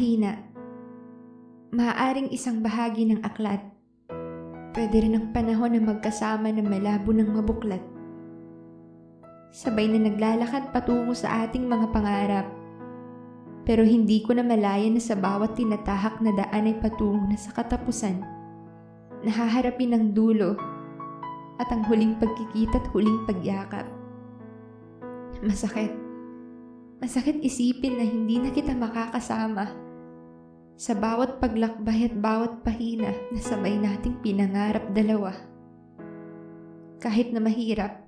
pahina. Maaaring isang bahagi ng aklat. Pwede rin ang panahon na magkasama na malabo ng mabuklat. Sabay na naglalakad patungo sa ating mga pangarap. Pero hindi ko na malaya na sa bawat tinatahak na daan ay patungo na sa katapusan. Nahaharapin ang dulo at ang huling pagkikita at huling pagyakap. Masakit. Masakit isipin na hindi na kita makakasama. Sa bawat paglakbay at bawat pahina na sabay nating pinangarap dalawa. Kahit na mahirap,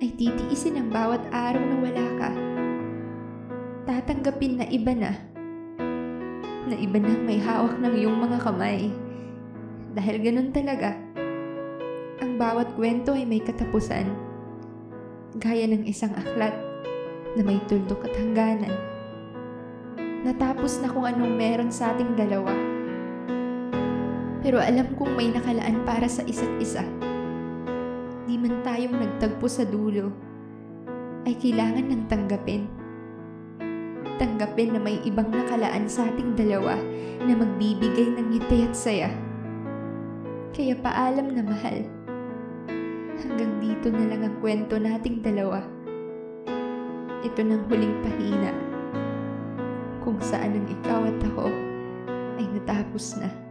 ay titiisin ang bawat araw na wala ka. Tatanggapin na iba na. Na iba na may hawak ng iyong mga kamay. Dahil ganun talaga. Ang bawat kwento ay may katapusan. Gaya ng isang aklat na may tuldok at hangganan. Natapos na kung anong meron sa ating dalawa. Pero alam kong may nakalaan para sa isa't isa. Di man tayong nagtagpo sa dulo, ay kailangan ng tanggapin. Tanggapin na may ibang nakalaan sa ating dalawa na magbibigay ng ngiti at saya. Kaya paalam na mahal. Hanggang dito na lang ang kwento nating dalawa. Ito ng huling pahina. Kung saan ang ikaw at ako ay natapos na.